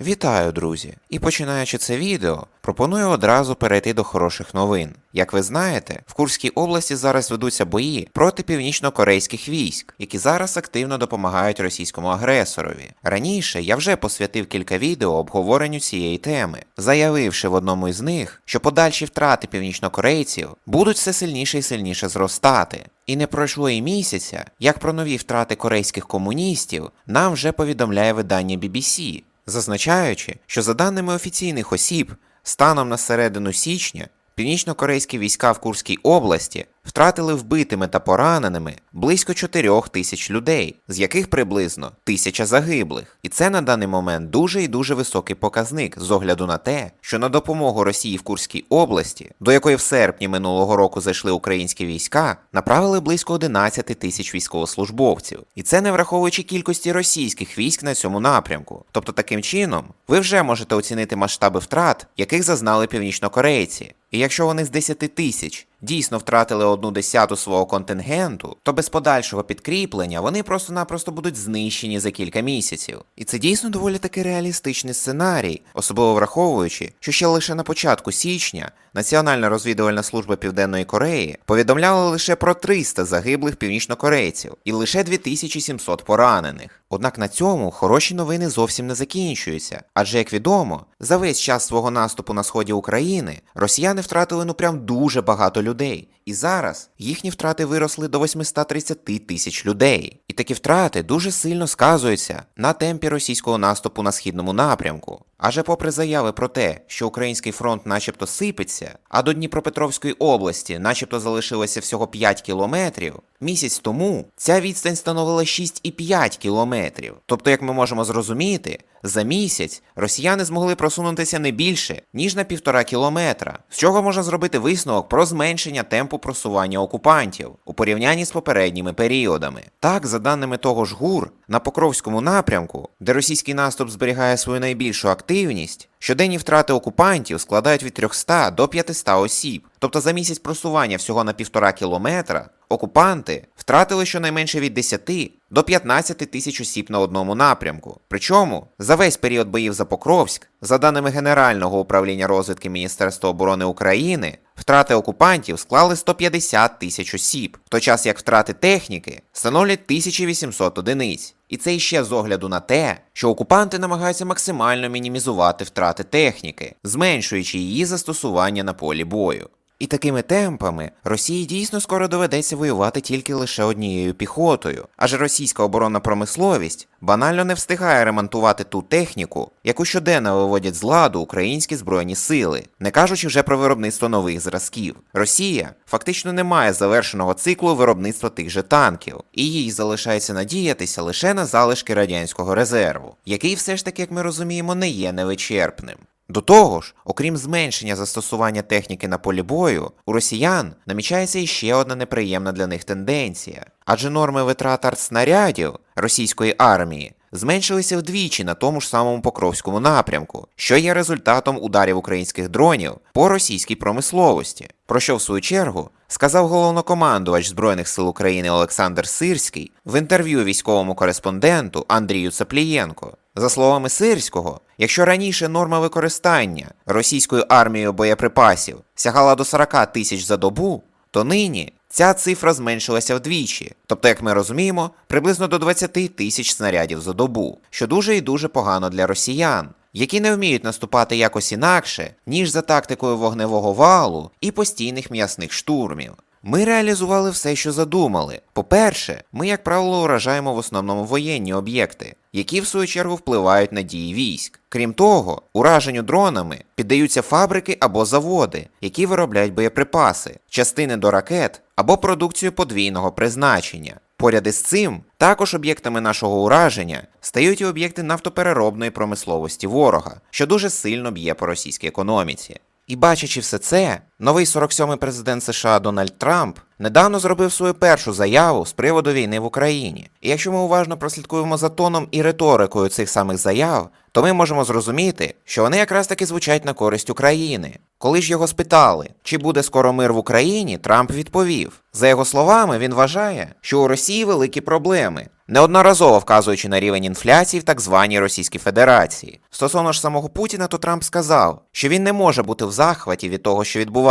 Вітаю, друзі! І починаючи це відео, пропоную одразу перейти до хороших новин. Як ви знаєте, в Курській області зараз ведуться бої проти північно-корейських військ, які зараз активно допомагають російському агресорові. Раніше я вже посвятив кілька відео обговоренню цієї теми, заявивши в одному із них, що подальші втрати північнокорейців будуть все сильніше і сильніше зростати. І не пройшло і місяця, як про нові втрати корейських комуністів нам вже повідомляє видання BBC, зазначаючи, що за даними офіційних осіб, станом на середину січня північно-корейські війська в Курській області втратили вбитими та пораненими близько 4 тисяч людей, з яких приблизно тисяча загиблих. І це на даний момент дуже і дуже високий показник з огляду на те, що на допомогу Росії в Курській області, до якої в серпні минулого року зайшли українські війська, направили близько 11 тисяч військовослужбовців. І це не враховуючи кількості російських військ на цьому напрямку. Тобто, таким чином, ви вже можете оцінити масштаби втрат, яких зазнали північнокорейці. І якщо вони з 10 тисяч дійсно втратили одну десяту свого контингенту, то без подальшого підкріплення вони просто-напросто будуть знищені за кілька місяців. І це дійсно доволі таки реалістичний сценарій, особливо враховуючи, що ще лише на початку січня Національна розвідувальна служба Південної Кореї повідомляла лише про 300 загиблих північнокорейців і лише 2700 поранених. Однак на цьому хороші новини зовсім не закінчуються, адже як відомо, за весь час свого наступу на сході України росіяни втратили ну прям дуже багато людей людей, і зараз їхні втрати виросли до 830 тисяч людей. І такі втрати дуже сильно сказуються на темпі російського наступу на східному напрямку. Адже попри заяви про те, що український фронт начебто сипеться, а до Дніпропетровської області начебто залишилося всього 5 кілометрів, місяць тому ця відстань становила 6,5 кілометрів. Тобто, як ми можемо зрозуміти, за місяць росіяни змогли просунутися не більше, ніж на півтора кілометра, з чого можна зробити висновок про зменшення темпу просування окупантів у порівнянні з попередніми періодами. Так, за даними того ж ГУР, на Покровському напрямку, де російський наступ зберігає свою найбільшу активність, щоденні втрати окупантів складають від 300 до 500 осіб. Тобто за місяць просування всього на півтора кілометра окупанти втратили щонайменше від 10 до 15 тисяч осіб на одному напрямку. Причому за весь період боїв за Покровськ, за даними Генерального управління розвідки Міністерства оборони України, втрати окупантів склали 150 тисяч осіб, в той час як втрати техніки становлять 1800 одиниць. І це іще з огляду на те, що окупанти намагаються максимально мінімізувати втрати техніки, зменшуючи її застосування на полі бою. І такими темпами Росії дійсно скоро доведеться воювати тільки лише однією піхотою, адже російська оборонна промисловість банально не встигає ремонтувати ту техніку, яку щоденно виводять з ладу українські збройні сили, не кажучи вже про виробництво нових зразків. Росія фактично не має завершеного циклу виробництва тих же танків, і їй залишається надіятися лише на залишки радянського резерву, який все ж таки, як ми розуміємо, не є невичерпним. До того ж, окрім зменшення застосування техніки на полі бою, у росіян намічається іще одна неприємна для них тенденція, адже норми витрат артснарядів російської армії зменшилися вдвічі на тому ж самому Покровському напрямку, що є результатом ударів українських дронів по російській промисловості, про що в свою чергу сказав головнокомандувач Збройних сил України Олександр Сирський в інтерв'ю військовому кореспонденту Андрію Цаплієнко. За словами Сирського, якщо раніше норма використання російською армією боєприпасів сягала до 40 тисяч за добу, то нині ця цифра зменшилася вдвічі, тобто, як ми розуміємо, приблизно до 20 тисяч снарядів за добу, що дуже і дуже погано для росіян, які не вміють наступати якось інакше, ніж за тактикою вогневого валу і постійних м'ясних штурмів. Ми реалізували все, що задумали. По-перше, ми, як правило, уражаємо в основному воєнні об'єкти, які в свою чергу впливають на дії військ. Крім того, ураженню дронами піддаються фабрики або заводи, які виробляють боєприпаси, частини до ракет або продукцію подвійного призначення. Поряд із цим, також об'єктами нашого ураження стають і об'єкти нафтопереробної промисловості ворога, що дуже сильно б'є по російській економіці. І бачачи все це, Новий 47-й президент США Дональд Трамп недавно зробив свою першу заяву з приводу війни в Україні. І якщо ми уважно прослідкуємо за тоном і риторикою цих самих заяв, то ми можемо зрозуміти, що вони якраз таки звучать на користь України. Коли ж його спитали, чи буде скоро мир в Україні, Трамп відповів: за його словами, він вважає, що у Росії великі проблеми, неодноразово вказуючи на рівень інфляції в так званій Російській Федерації. Стосовно ж самого Путіна, то Трамп сказав, що він не може бути в захваті від того, що відбувається.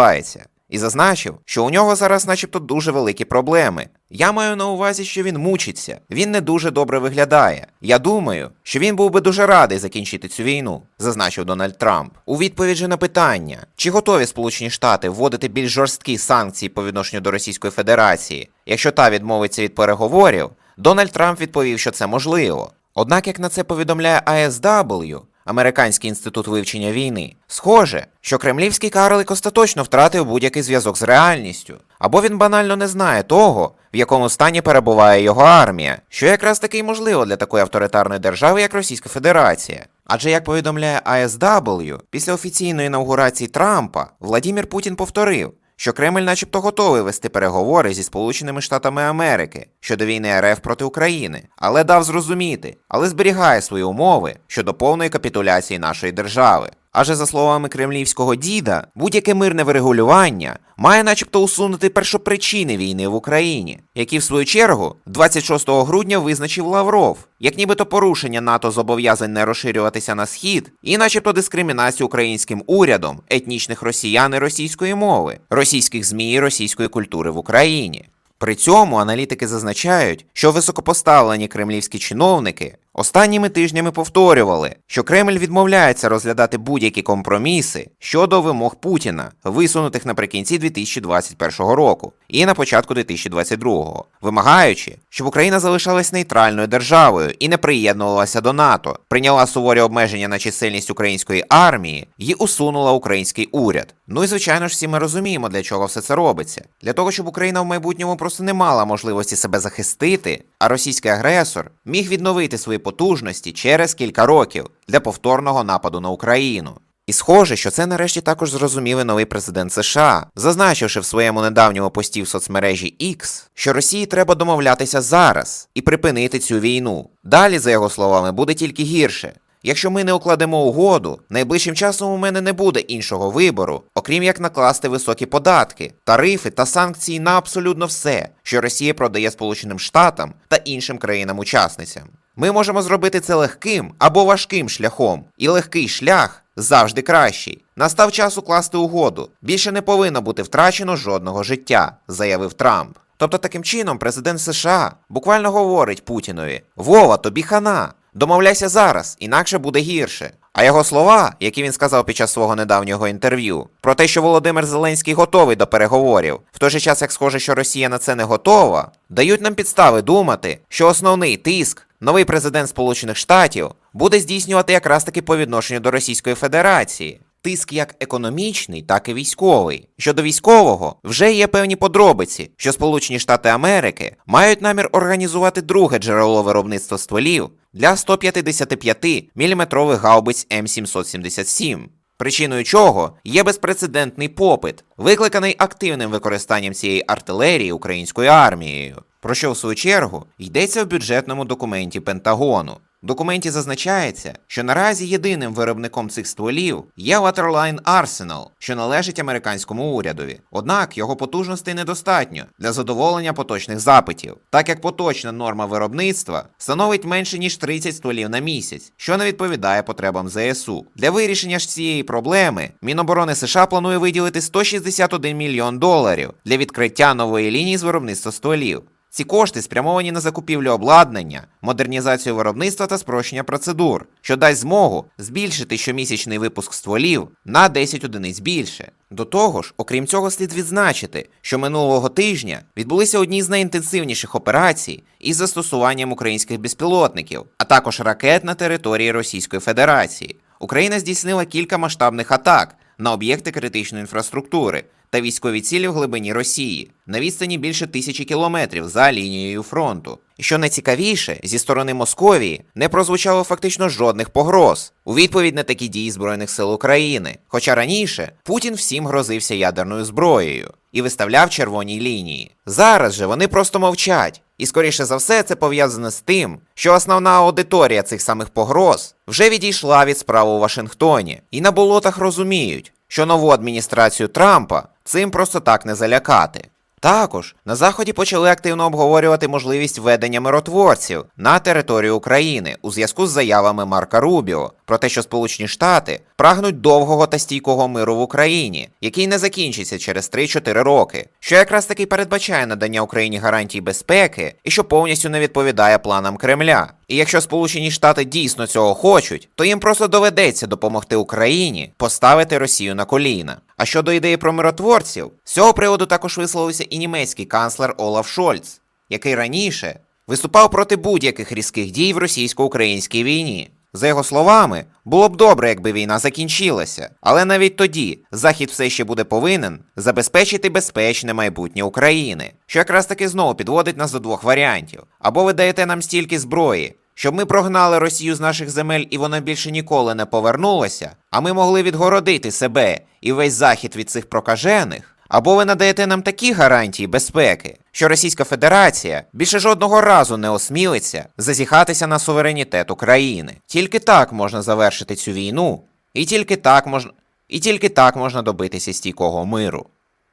І зазначив, що у нього зараз, начебто, дуже великі проблеми. Я маю на увазі, що він мучиться, він не дуже добре виглядає. Я думаю, що він був би дуже радий закінчити цю війну, зазначив Дональд Трамп. У відповідь же на питання, чи готові Сполучені Штати вводити більш жорсткі санкції по відношенню до Російської Федерації, якщо та відмовиться від переговорів, Дональд Трамп відповів, що це можливо. Однак, як на це повідомляє ASW, Американський інститут вивчення війни. Схоже, що кремлівський карлик остаточно втратив будь-який зв'язок з реальністю, або він банально не знає того, в якому стані перебуває його армія, що якраз таки й можливо для такої авторитарної держави, як Російська Федерація. Адже як повідомляє ASW, після офіційної інаугурації Трампа Владімір Путін повторив, що Кремль начебто готовий вести переговори зі Сполученими Штатами Америки щодо війни РФ проти України, але дав зрозуміти, але зберігає свої умови щодо повної капітуляції нашої держави. Адже за словами кремлівського діда, будь-яке мирне врегулювання має начебто усунути першопричини війни в Україні, які в свою чергу 26 грудня визначив Лавров, як нібито порушення НАТО зобов'язань не розширюватися на схід, і начебто дискримінацію українським урядом етнічних росіян і російської мови, російських змі і російської культури в Україні. При цьому аналітики зазначають, що високопоставлені кремлівські чиновники останніми тижнями повторювали, що Кремль відмовляється розглядати будь-які компроміси щодо вимог Путіна, висунутих наприкінці 2021 року і на початку 2022, вимагаючи, щоб Україна залишалась нейтральною державою і не приєднувалася до НАТО, прийняла суворі обмеження на чисельність української армії і усунула український уряд. Ну і звичайно ж всі ми розуміємо, для чого все це робиться. Для того, щоб Україна в майбутньому просто не мала можливості себе захистити, а російський агресор міг відновити свої потужності через кілька років для повторного нападу на Україну. І схоже, що це нарешті також зрозумів і новий президент США, зазначивши в своєму недавньому пості в соцмережі X, що Росії треба домовлятися зараз і припинити цю війну. Далі, за його словами, буде тільки гірше. Якщо ми не укладемо угоду, найближчим часом у мене не буде іншого вибору, окрім як накласти високі податки, тарифи та санкції на абсолютно все, що Росія продає Сполученим Штатам та іншим країнам-учасницям. Ми можемо зробити це легким або важким шляхом, і легкий шлях завжди кращий. Настав час укласти угоду. Більше не повинно бути втрачено жодного життя, заявив Трамп. Тобто таким чином президент США буквально говорить Путінові: Вова, тобі хана. Домовляйся зараз, інакше буде гірше. А його слова, які він сказав під час свого недавнього інтерв'ю, про те, що Володимир Зеленський готовий до переговорів, в той же час, як схоже, що Росія на це не готова, дають нам підстави думати, що основний тиск новий президент Сполучених Штатів буде здійснювати якраз таки по відношенню до Російської Федерації. Тиск як економічний, так і військовий. Щодо військового, вже є певні подробиці, що Сполучені Штати Америки мають намір організувати друге джерело виробництва стволів для 155 мм гаубиць М777. Причиною чого є безпрецедентний попит, викликаний активним використанням цієї артилерії українською армією, про що в свою чергу йдеться в бюджетному документі Пентагону. В документі зазначається, що наразі єдиним виробником цих стволів є Waterline Arsenal, що належить американському урядові. Однак його потужностей недостатньо для задоволення поточних запитів, так як поточна норма виробництва становить менше ніж 30 стволів на місяць, що не відповідає потребам ЗСУ. Для вирішення ж цієї проблеми Міноборони США планує виділити 161 мільйон доларів для відкриття нової лінії з виробництва стволів. Ці кошти спрямовані на закупівлю обладнання, модернізацію виробництва та спрощення процедур, що дасть змогу збільшити щомісячний випуск стволів на 10 одиниць більше. До того ж, окрім цього, слід відзначити, що минулого тижня відбулися одні з найінтенсивніших операцій із застосуванням українських безпілотників, а також ракет на території Російської Федерації. Україна здійснила кілька масштабних атак на об'єкти критичної інфраструктури та військові цілі в глибині Росії на відстані більше тисячі кілометрів за лінією фронту. Що найцікавіше, зі сторони Московії не прозвучало фактично жодних погроз у відповідь на такі дії Збройних сил України. Хоча раніше Путін всім грозився ядерною зброєю і виставляв червоні лінії. Зараз же вони просто мовчать. І скоріше за все це пов'язане з тим, що основна аудиторія цих самих погроз вже відійшла від справ у Вашингтоні, і на болотах розуміють, що нову адміністрацію Трампа цим просто так не залякати. Також на заході почали активно обговорювати можливість введення миротворців на територію України у зв'язку з заявами Марка Рубіо про те, що Сполучені Штати прагнуть довгого та стійкого миру в Україні, який не закінчиться через 3-4 роки, що якраз таки передбачає надання Україні гарантій безпеки і що повністю не відповідає планам Кремля. І якщо Сполучені Штати дійсно цього хочуть, то їм просто доведеться допомогти Україні поставити Росію на коліна. А щодо ідеї про миротворців, з цього приводу також висловився і німецький канцлер Олаф Шольц, який раніше виступав проти будь-яких різких дій в російсько-українській війні. За його словами, було б добре, якби війна закінчилася, але навіть тоді Захід все ще буде повинен забезпечити безпечне майбутнє України, що якраз таки знову підводить нас до двох варіантів: або ви даєте нам стільки зброї, щоб ми прогнали Росію з наших земель і вона більше ніколи не повернулася, а ми могли відгородити себе і весь захід від цих прокажених. Або ви надаєте нам такі гарантії безпеки, що Російська Федерація більше жодного разу не осмілиться зазіхатися на суверенітет України. Тільки так можна завершити цю війну, і тільки так можна, і тільки так можна добитися стійкого миру.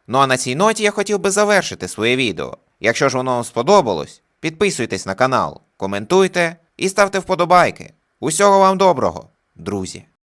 Ну а на цій ноті я хотів би завершити своє відео. Якщо ж воно вам сподобалось, підписуйтесь на канал, коментуйте і ставте вподобайки. Усього вам доброго, друзі!